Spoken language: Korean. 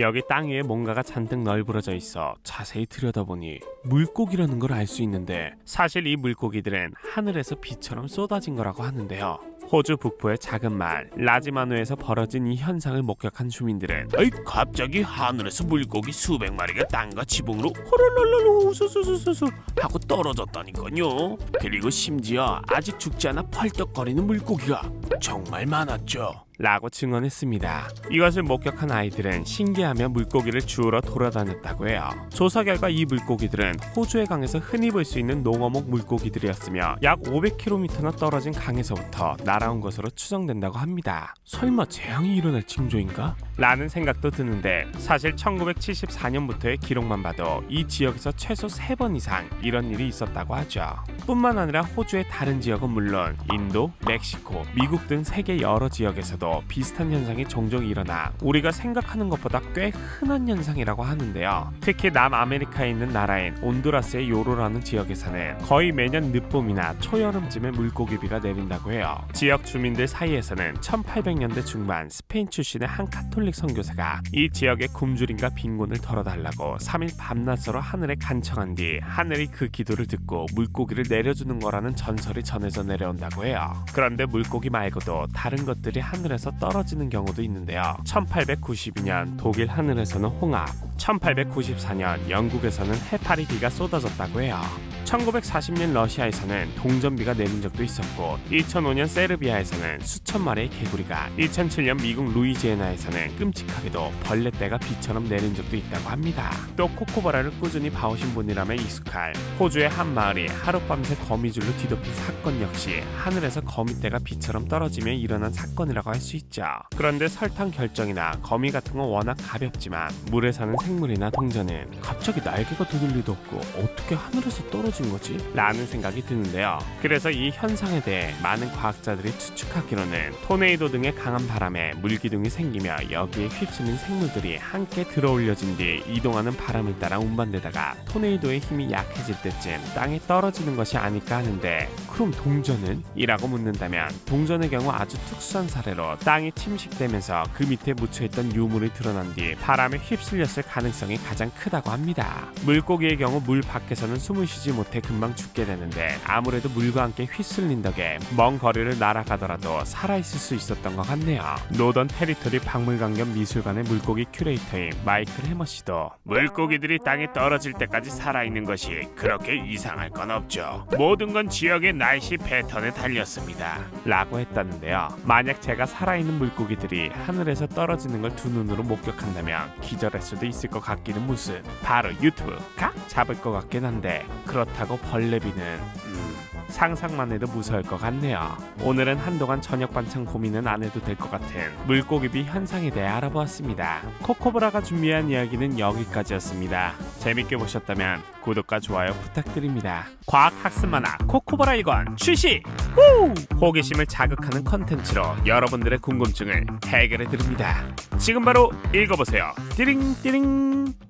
여기 땅 위에 뭔가가 잔뜩 널브러져 있어 자세히 들여다보니 물고기라는 걸 알 수 있는데 사실 이 물고기들은 하늘에서 비처럼 쏟아진 거라고 하는데요. 호주 북부의 작은 마을 라지마누에서 벌어진 이 현상을 목격한 주민들은 아이 갑자기 하늘에서 물고기 수백 마리가 땅과 지붕으로 호롤롤롤 우수수수수수 하고 떨어졌다니까요. 그리고 심지어 아직 죽지 않아 펄떡거리는 물고기가 정말 많았죠. 라고 증언했습니다. 이것을 목격한 아이들은 신기하며 물고기를 주우러 돌아다녔다고 해요. 조사 결과 이 물고기들은 호주의 강에서 흔히 볼 수 있는 농어목 물고기들이었으며 약 500km나 떨어진 강에서부터 날아온 것으로 추정된다고 합니다. 설마 재앙이 일어날 징조인가? 라는 생각도 드는데 사실 1974년부터의 기록만 봐도 이 지역에서 최소 3번 이상 이런 일이 있었다고 하죠. 뿐만 아니라 호주의 다른 지역은 물론 인도, 멕시코, 미국 등 세계 여러 지역에서도 비슷한 현상이 종종 일어나 우리가 생각하는 것보다 꽤 흔한 현상이라고 하는데요. 특히 남아메리카에 있는 나라인 온두라스의 요로라는 지역에서는 거의 매년 늦봄이나 초여름쯤에 물고기비가 내린다고 해요. 지역 주민들 사이에서는 1800년대 중반 스페인 출신의 한 카톨릭 선교사가 이 지역의 굶주림과 빈곤을 덜어달라고 3일 밤낮으로 하늘에 간청한 뒤 하늘이 그 기도를 듣고 물고기를 내려주는 거라는 전설이 전해져 내려온다고 해요. 그런데 물고기 말고도 다른 것들이 하늘에서 떨어지는 경우도 있는데요. 1892년 독일 하늘에서는 홍합, 1894년 영국에서는 해파리비가 쏟아졌다고 해요. 1940년 러시아에서는 동전비가 내린 적도 있었고 2005년 세르비아에서는 수천 마리의 개구리가 2007년 미국 루이지애나에서는 끔찍하게도 벌레떼가 비처럼 내린 적도 있다고 합니다. 또 코코바라를 꾸준히 봐오신 분이라면 익숙할 호주의 한 마을이 하룻밤새 거미줄로 뒤덮인 사건 역시 하늘에서 거미떼가 비처럼 떨어지며 일어난 사건이라고 할 수 있죠. 그런데 설탕 결정이나 거미 같은 건 워낙 가볍지만 물에 사는 생물이나 동전은 갑자기 날개가 두들 리도 없고 어떻게 하늘에서 떨어 진 거지? 라는 생각이 드는데요. 그래서 이 현상에 대해 많은 과학자들이 추측하기로는 토네이도 등의 강한 바람에 물기둥이 생기며 여기에 휩쓰는 생물들이 함께 들어올려진 뒤 이동하는 바람을 따라 운반되다가 토네이도의 힘이 약해질 때쯤 땅에 떨어지는 것이 아닐까 하는데 그럼 동전은? 이라고 묻는다면 동전의 경우 아주 특수한 사례로 땅이 침식되면서 그 밑에 묻혀있던 유물이 드러난 뒤 바람에 휩쓸렸을 가능성이 가장 크다고 합니다. 물고기의 경우 물 밖에서는 숨을 쉬지 못해 금방 죽게 되는데 아무래도 물과 함께 휘쓸린 덕에 먼 거리를 날아가더라도 살아있을 수 있었던 것 같네요. 노던 테리토리 박물관 겸 미술관의 물고기 큐레이터인 마이클 해머 씨도 물고기들이 땅에 떨어질 때까지 살아있는 것이 그렇게 이상할 건 없죠. 모든 건 지역의 날씨 패턴에 달렸습니다. 라고 했다는데요. 만약 제가 살아있는 물고기들이 하늘에서 떨어지는 걸 두 눈으로 목격한다면 기절할 수도 있을 것 같기는 무슨 바로 유튜브 각 잡을 것 같긴 한데 그렇다 고 벌레비는 음, 상상만 해도 무서울 것 같네요. 오늘은 한동안 저녁 반찬 고민은 안 해도 될 것 같은 물고기비 현상에 대해 알아보았습니다. 코코브라가 준비한 이야기는 여기까지였습니다. 재밌게 보셨다면 구독과 좋아요 부탁드립니다. 과학 학습 만화 코코브라 1권 출시! 후! 호기심을 자극하는 컨텐츠로 여러분들의 궁금증을 해결해 드립니다. 지금 바로 읽어보세요. 띠링 띠링.